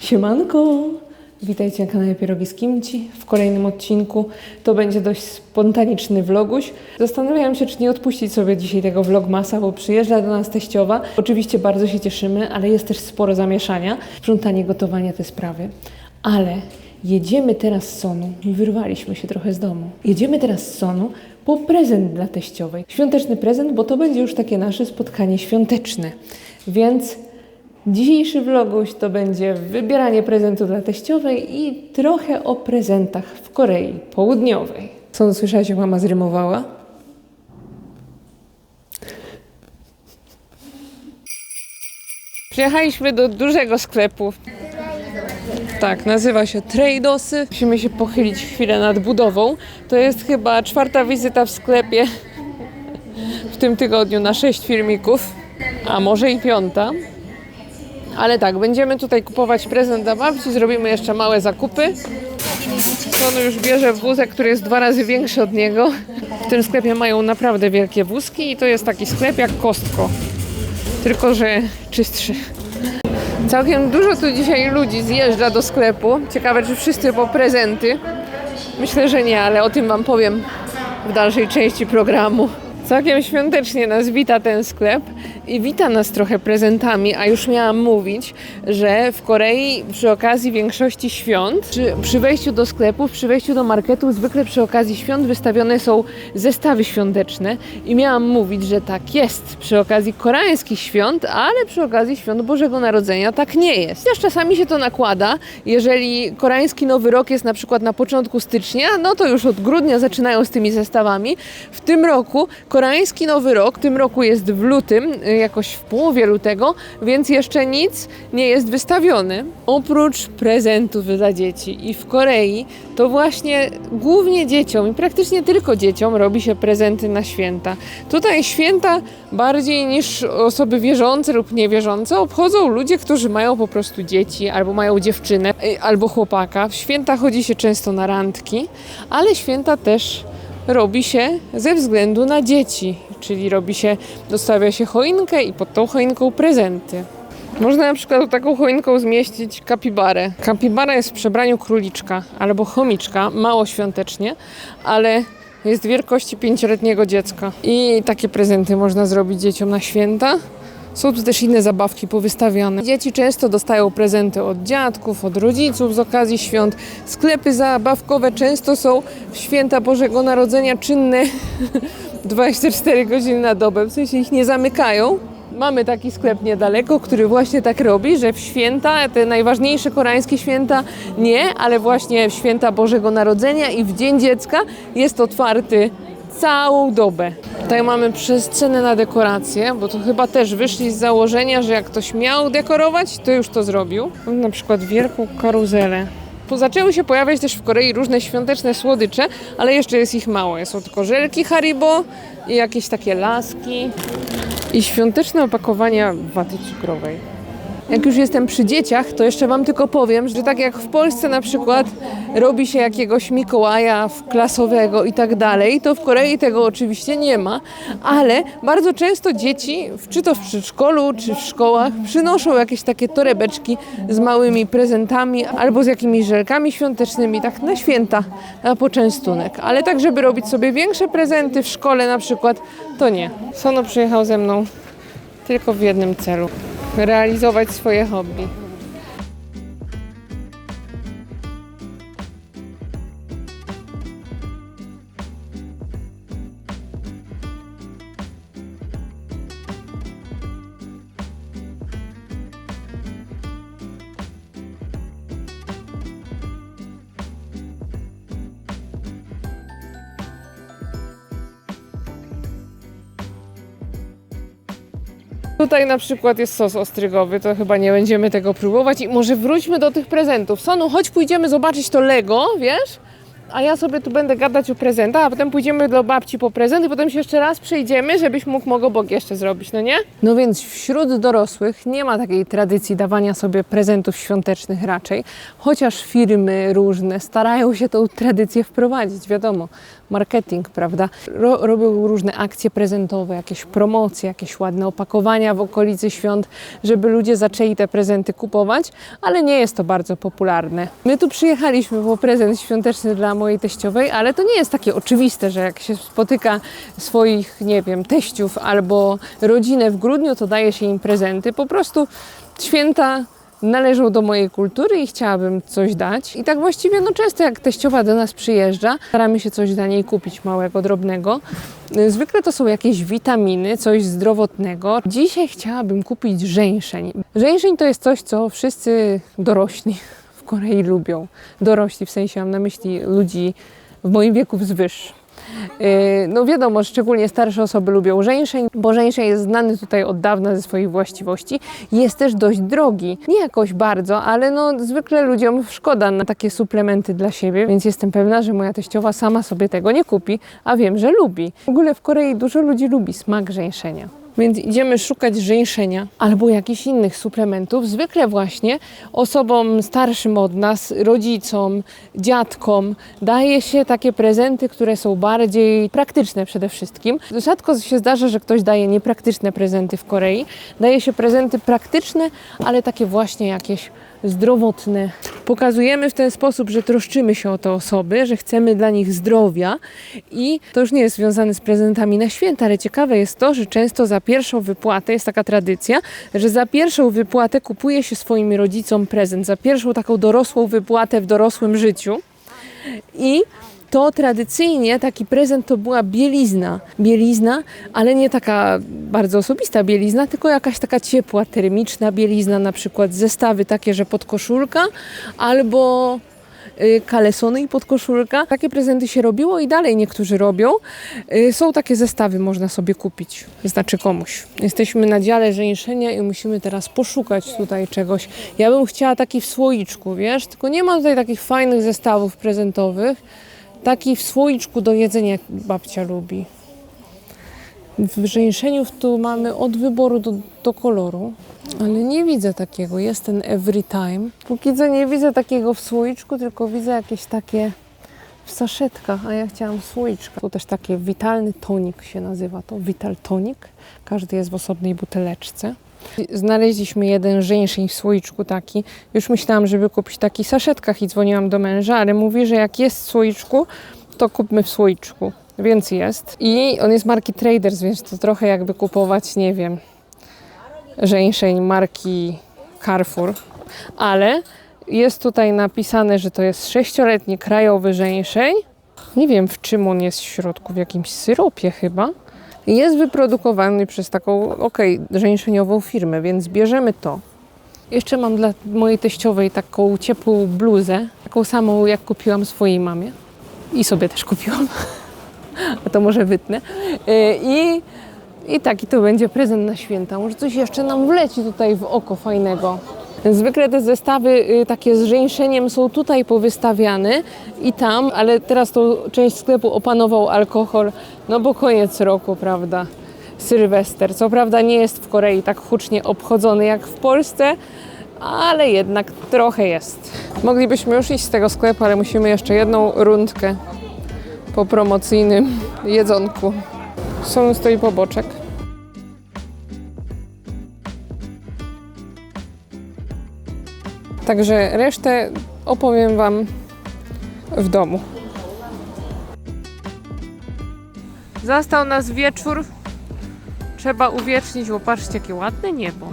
Siemanko! Witajcie na kanale Pierogi z Kimci w kolejnym odcinku. To będzie dość spontaniczny vloguś. Zastanawiałam się, czy nie odpuścić sobie dzisiaj tego vlogmasa, bo przyjeżdża do nas teściowa. Oczywiście bardzo się cieszymy, ale jest też sporo zamieszania. Sprzątanie, gotowanie, te sprawy. Ale jedziemy teraz z Sonu. Wyrwaliśmy się trochę z domu. Jedziemy teraz z Sonu po prezent dla teściowej. Świąteczny prezent, bo to będzie już takie nasze spotkanie świąteczne. Więc Dzisiejszy vloguś to będzie wybieranie prezentu dla teściowej i trochę o prezentach w Korei Południowej. Co słyszałeś, jak mama zrymowała? Przyjechaliśmy do dużego sklepu. Tak, nazywa się Tradosy. Musimy się pochylić chwilę nad budową. To jest chyba czwarta wizyta w sklepie w tym tygodniu na sześć filmików, a może i piąta. Ale tak, będziemy tutaj kupować prezent dla babci, zrobimy jeszcze małe zakupy. On już bierze wózek, który jest dwa razy większy od niego. W tym sklepie mają naprawdę wielkie wózki i to jest taki sklep jak Kostko, tylko że czystszy. Całkiem dużo tu dzisiaj ludzi zjeżdża do sklepu. Ciekawe, czy wszyscy po prezenty. Myślę, że nie, ale o tym Wam powiem w dalszej części programu. Całkiem świątecznie nas wita ten sklep i wita nas trochę prezentami, a już miałam mówić, że w Korei przy okazji większości świąt, przy, przy wejściu do sklepów, przy wejściu do marketu, zwykle przy okazji świąt wystawione są zestawy świąteczne i miałam mówić, że tak jest przy okazji koreańskich świąt, ale przy okazji świąt Bożego Narodzenia tak nie jest. Chociaż czasami się to nakłada, jeżeli koreański Nowy Rok jest na przykład na początku stycznia, no to już od grudnia zaczynają z tymi zestawami. W tym roku koreański Nowy Rok, w tym roku jest w lutym, y, jakoś w połowie lutego, więc jeszcze nic nie jest wystawione. Oprócz prezentów dla dzieci. I w Korei to właśnie głównie dzieciom i praktycznie tylko dzieciom robi się prezenty na święta. Tutaj święta bardziej niż osoby wierzące lub niewierzące obchodzą ludzie, którzy mają po prostu dzieci, albo mają dziewczynę, y, albo chłopaka. W święta chodzi się często na randki, ale święta też robi się ze względu na dzieci, czyli robi się, dostawia się choinkę i pod tą choinką prezenty. Można na przykład taką choinką zmieścić kapibarę. Kapibara jest w przebraniu króliczka albo chomiczka, mało świątecznie, ale jest wielkości pięcioletniego dziecka. I takie prezenty można zrobić dzieciom na święta. Są tu też inne zabawki powystawiane. Dzieci często dostają prezenty od dziadków, od rodziców z okazji świąt. Sklepy zabawkowe często są w święta Bożego Narodzenia czynne 24 godziny na dobę, w sensie ich nie zamykają. Mamy taki sklep niedaleko, który właśnie tak robi, że w święta, te najważniejsze koreańskie święta nie, ale właśnie w święta Bożego Narodzenia i w Dzień Dziecka jest otwarty całą dobę. Tutaj mamy przescenę na dekoracje, bo to chyba też wyszli z założenia, że jak ktoś miał dekorować, to już to zrobił. Mam na przykład wielką karuzelę. Zaczęły się pojawiać też w Korei różne świąteczne słodycze, ale jeszcze jest ich mało. Są tylko żelki Haribo i jakieś takie laski i świąteczne opakowania waty cukrowej. Jak już jestem przy dzieciach, to jeszcze Wam tylko powiem, że tak jak w Polsce na przykład robi się jakiegoś Mikołaja klasowego i tak dalej, to w Korei tego oczywiście nie ma, ale bardzo często dzieci, czy to w przedszkolu, czy w szkołach, przynoszą jakieś takie torebeczki z małymi prezentami albo z jakimiś żelkami świątecznymi, tak na święta, na poczęstunek. Ale tak, żeby robić sobie większe prezenty w szkole na przykład, to nie. Sono przyjechał ze mną tylko w jednym celu realizować swoje hobby. Tutaj na przykład jest sos ostrygowy, to chyba nie będziemy tego próbować i może wróćmy do tych prezentów. Sonu, chodź pójdziemy zobaczyć to Lego, wiesz? A ja sobie tu będę gadać o prezentach, a potem pójdziemy do babci po prezent i potem się jeszcze raz przejdziemy, żebyś mógł mogobok jeszcze zrobić, no nie? No więc wśród dorosłych nie ma takiej tradycji dawania sobie prezentów świątecznych raczej, chociaż firmy różne starają się tą tradycję wprowadzić, wiadomo, marketing, prawda? Ro, robią różne akcje prezentowe, jakieś promocje, jakieś ładne opakowania w okolicy świąt, żeby ludzie zaczęli te prezenty kupować, ale nie jest to bardzo popularne. My tu przyjechaliśmy po prezent świąteczny dla mojej teściowej, ale to nie jest takie oczywiste, że jak się spotyka swoich, nie wiem, teściów albo rodzinę w grudniu, to daje się im prezenty. Po prostu święta należą do mojej kultury i chciałabym coś dać. I tak właściwie, no często jak teściowa do nas przyjeżdża, staramy się coś dla niej kupić małego, drobnego. Zwykle to są jakieś witaminy, coś zdrowotnego. Dzisiaj chciałabym kupić żeńszeń. Żeńszeń to jest coś, co wszyscy dorośli w Korei lubią. Dorośli w sensie mam na myśli ludzi w moim wieku wzwyż. Yy, No wiadomo, szczególnie starsze osoby lubią żeńszeń, bo żeńszeń jest znany tutaj od dawna ze swoich właściwości. Jest też dość drogi. Nie jakoś bardzo, ale no zwykle ludziom szkoda na takie suplementy dla siebie, więc jestem pewna, że moja teściowa sama sobie tego nie kupi, a wiem, że lubi. W ogóle w Korei dużo ludzi lubi smak żeńszenia. Więc idziemy szukać żeńszenia albo jakichś innych suplementów. Zwykle właśnie osobom starszym od nas, rodzicom, dziadkom daje się takie prezenty, które są bardziej praktyczne przede wszystkim. Rzadko się zdarza, że ktoś daje niepraktyczne prezenty w Korei. Daje się prezenty praktyczne, ale takie właśnie jakieś zdrowotne. Pokazujemy w ten sposób, że troszczymy się o te osoby, że chcemy dla nich zdrowia i to już nie jest związane z prezentami na święta, ale ciekawe jest to, że często za pierwszą wypłatę jest taka tradycja, że za pierwszą wypłatę kupuje się swoim rodzicom prezent, za pierwszą taką dorosłą wypłatę w dorosłym życiu i to tradycyjnie taki prezent to była bielizna. Bielizna, ale nie taka bardzo osobista bielizna, tylko jakaś taka ciepła, termiczna bielizna, na przykład zestawy takie, że podkoszulka albo y, kalesony i podkoszulka. Takie prezenty się robiło i dalej niektórzy robią. Y, Są takie zestawy, można sobie kupić, znaczy komuś. Jesteśmy na dziale żeńszenia i musimy teraz poszukać tutaj czegoś. Ja bym chciała taki w słoiczku, wiesz, tylko nie ma tutaj takich fajnych zestawów prezentowych. Taki w słoiczku do jedzenia, jak babcia lubi. W żeńszeniu tu mamy od wyboru do, do koloru, ale nie widzę takiego. Jest ten every time. Póki co nie widzę takiego w słoiczku, tylko widzę jakieś takie w saszetkach, a ja chciałam słoiczka. Tu też takie witalny tonik się nazywa to, Vital Tonic. Każdy jest w osobnej buteleczce. Znaleźliśmy jeden żeńszeń w słoiczku taki. Już myślałam, żeby kupić taki w saszetkach i dzwoniłam do męża, ale mówi, że jak jest w słoiczku, to kupmy w słoiczku. Więc jest. I on jest marki Traders, więc to trochę jakby kupować, nie wiem, żeńszeń marki Carrefour. Ale jest tutaj napisane, że to jest sześcioletni krajowy żeńszeń. Nie wiem w czym on jest w środku, w jakimś syropie chyba. Jest wyprodukowany przez taką, okej, żeńszeniową firmę, więc bierzemy to. Jeszcze mam dla mojej teściowej taką ciepłą bluzę, taką samą jak kupiłam swojej mamie. I sobie też kupiłam. A to może wytnę. Yy, I, I taki to będzie prezent na święta. Może coś jeszcze nam wleci tutaj w oko fajnego. Zwykle te zestawy y, takie z żeńszeniem są tutaj powystawiane i tam, ale teraz tą część sklepu opanował alkohol, no bo koniec roku, prawda? Sylwester. Co prawda nie jest w Korei tak hucznie obchodzony jak w Polsce, ale jednak trochę jest. Moglibyśmy już iść z tego sklepu, ale musimy jeszcze jedną rundkę po promocyjnym jedzonku. Są stoi poboczek. Także resztę opowiem Wam w domu. Zastał nas wieczór. Trzeba uwiecznić, bo patrzcie, jakie ładne niebo.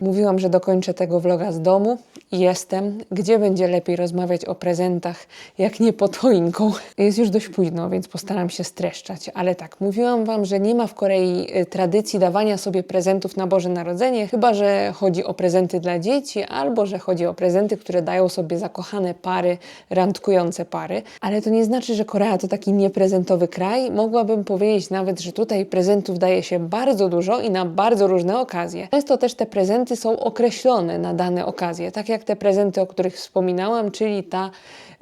Mówiłam, że dokończę tego vloga z domu jestem, gdzie będzie lepiej rozmawiać o prezentach, jak nie pod choinką. Jest już dość późno, więc postaram się streszczać, ale tak, mówiłam Wam, że nie ma w Korei y, tradycji dawania sobie prezentów na Boże Narodzenie, chyba że chodzi o prezenty dla dzieci, albo że chodzi o prezenty, które dają sobie zakochane pary, randkujące pary, ale to nie znaczy, że Korea to taki nieprezentowy kraj. Mogłabym powiedzieć nawet, że tutaj prezentów daje się bardzo dużo i na bardzo różne okazje. Często też te prezenty są określone na dane okazje, tak jak te prezenty, o których wspominałam, czyli ta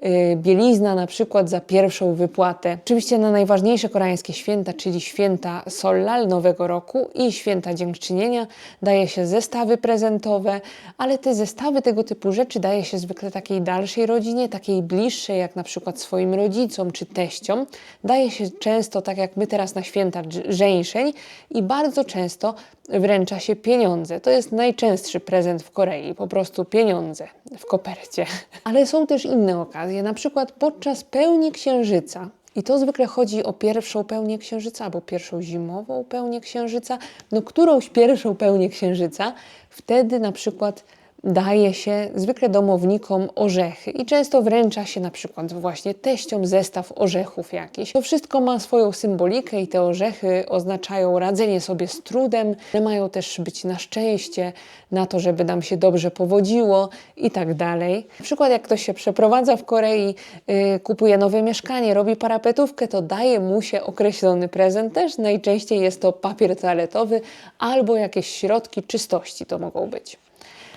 y, bielizna na przykład za pierwszą wypłatę. Oczywiście na najważniejsze koreańskie święta, czyli święta Sollal Nowego Roku i święta Dziękczynienia daje się zestawy prezentowe, ale te zestawy tego typu rzeczy daje się zwykle takiej dalszej rodzinie, takiej bliższej, jak na przykład swoim rodzicom czy teściom. Daje się często, tak jak my teraz na święta żeńszeń i bardzo często wręcza się pieniądze. To jest najczęstszy prezent w Korei, po prostu pieniądze w kopercie. Ale są też inne okazje, na przykład podczas pełni księżyca. I to zwykle chodzi o pierwszą pełnię księżyca albo pierwszą zimową pełnię księżyca, no którąś pierwszą pełnię księżyca. Wtedy na przykład daje się zwykle domownikom orzechy i często wręcza się na przykład właśnie teściom zestaw orzechów jakiś. To wszystko ma swoją symbolikę i te orzechy oznaczają radzenie sobie z trudem, mają też być na szczęście, na to, żeby nam się dobrze powodziło i tak dalej. Na przykład jak ktoś się przeprowadza w Korei, yy, kupuje nowe mieszkanie, robi parapetówkę, to daje mu się określony prezent też. Najczęściej jest to papier toaletowy albo jakieś środki czystości to mogą być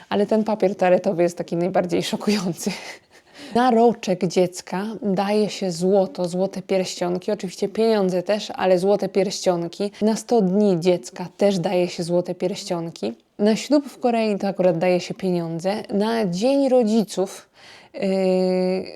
ale ten papier toaletowy jest taki najbardziej szokujący. Na roczek dziecka daje się złoto, złote pierścionki, oczywiście pieniądze też, ale złote pierścionki. Na 100 dni dziecka też daje się złote pierścionki. Na ślub w Korei to akurat daje się pieniądze. Na Dzień Rodziców yy,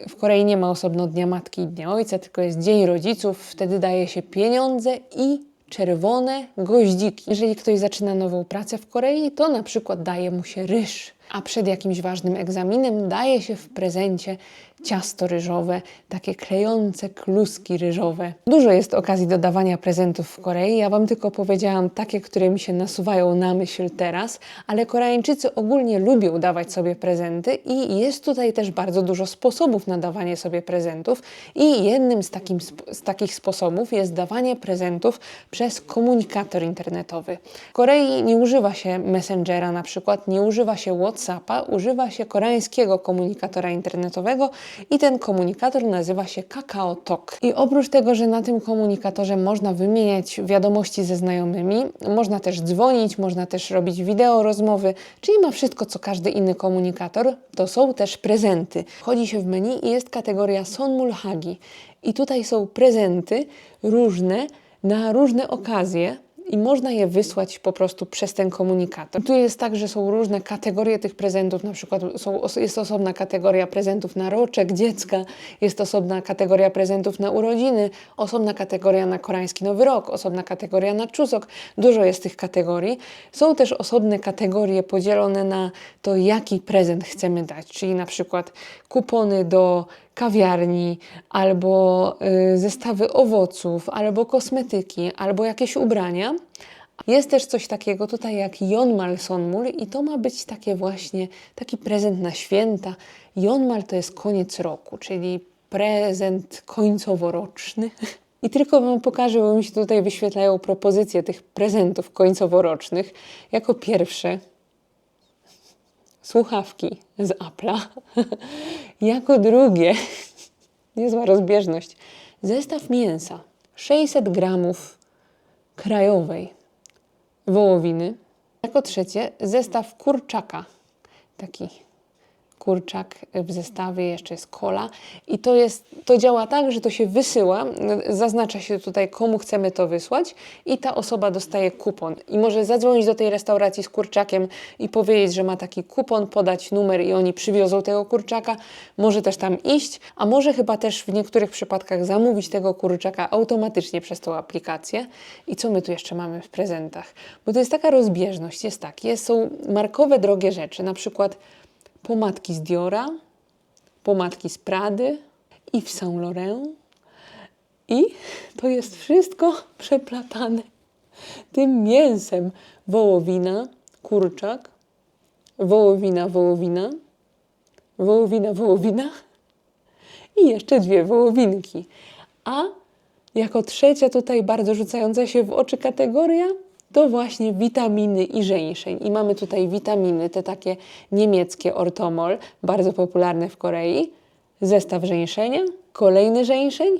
w Korei nie ma osobno Dnia Matki i Dnia Ojca, tylko jest Dzień Rodziców. Wtedy daje się pieniądze i czerwone goździki. Jeżeli ktoś zaczyna nową pracę w Korei, to na przykład daje mu się ryż, a przed jakimś ważnym egzaminem daje się w prezencie ciasto ryżowe, takie klejące kluski ryżowe. Dużo jest okazji do dawania prezentów w Korei. Ja Wam tylko powiedziałam takie, które mi się nasuwają na myśl teraz, ale Koreańczycy ogólnie lubią dawać sobie prezenty i jest tutaj też bardzo dużo sposobów na dawanie sobie prezentów i jednym z, takim, z takich sposobów jest dawanie prezentów przez komunikator internetowy. W Korei nie używa się Messengera na przykład, nie używa się WhatsAppa, używa się koreańskiego komunikatora internetowego i ten komunikator nazywa się Kakao Talk. I oprócz tego, że na tym komunikatorze można wymieniać wiadomości ze znajomymi, można też dzwonić, można też robić wideo rozmowy, czyli ma wszystko, co każdy inny komunikator, to są też prezenty. Wchodzi się w menu i jest kategoria Sonmulhagi. I tutaj są prezenty różne na różne okazje, i można je wysłać po prostu przez ten komunikator. Tu jest tak, że są różne kategorie tych prezentów, na przykład są, jest osobna kategoria prezentów na roczek dziecka, jest osobna kategoria prezentów na urodziny, osobna kategoria na koreański Nowy Rok, osobna kategoria na Czusok. Dużo jest tych kategorii. Są też osobne kategorie podzielone na to, jaki prezent chcemy dać, czyli na przykład kupony do kawiarni, albo y, zestawy owoców, albo kosmetyki, albo jakieś ubrania. Jest też coś takiego tutaj jak Jonmal Sonmul i to ma być takie właśnie taki prezent na święta. Jonmal to jest koniec roku, czyli prezent końcoworoczny. I tylko Wam pokażę, bo mi się tutaj wyświetlają propozycje tych prezentów końcoworocznych. Jako pierwsze słuchawki z Apple'a. jako drugie, niezła rozbieżność, zestaw mięsa 600 gramów krajowej wołowiny. Jako trzecie zestaw kurczaka, taki kurczak w zestawie, jeszcze jest kola. I to, jest, to działa tak, że to się wysyła, zaznacza się tutaj komu chcemy to wysłać. I ta osoba dostaje kupon. I może zadzwonić do tej restauracji z kurczakiem i powiedzieć, że ma taki kupon, podać numer i oni przywiozą tego kurczaka, może też tam iść, a może chyba też w niektórych przypadkach zamówić tego kurczaka automatycznie przez tą aplikację. I co my tu jeszcze mamy w prezentach? Bo to jest taka rozbieżność, jest tak, jest, są markowe drogie rzeczy, na przykład pomadki z Diora, pomadki z Prady i w Saint Laurent. I to jest wszystko przeplatane tym mięsem wołowina, kurczak, wołowina, wołowina, wołowina, wołowina i jeszcze dwie wołowinki. A jako trzecia tutaj bardzo rzucająca się w oczy kategoria to właśnie witaminy i żeńszeń. I mamy tutaj witaminy, te takie niemieckie ortomol, bardzo popularne w Korei. Zestaw żeńszenia, kolejny żeńszeń,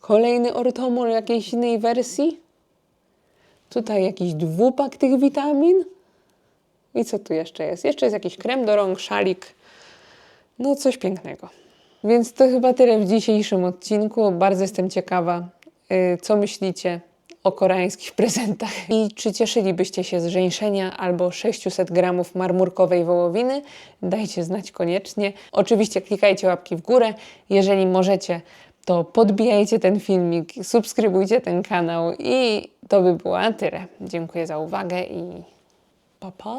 kolejny ortomol jakiejś innej wersji. Tutaj jakiś dwupak tych witamin. I co tu jeszcze jest? Jeszcze jest jakiś krem do rąk, szalik. No coś pięknego. Więc to chyba tyle w dzisiejszym odcinku. Bardzo jestem ciekawa, y, co myślicie o koreańskich prezentach i czy cieszylibyście się z żeńszenia albo 600 gramów marmurkowej wołowiny. Dajcie znać koniecznie. Oczywiście klikajcie łapki w górę. Jeżeli możecie, to podbijajcie ten filmik, subskrybujcie ten kanał i to by było na tyle. Dziękuję za uwagę i pa pa!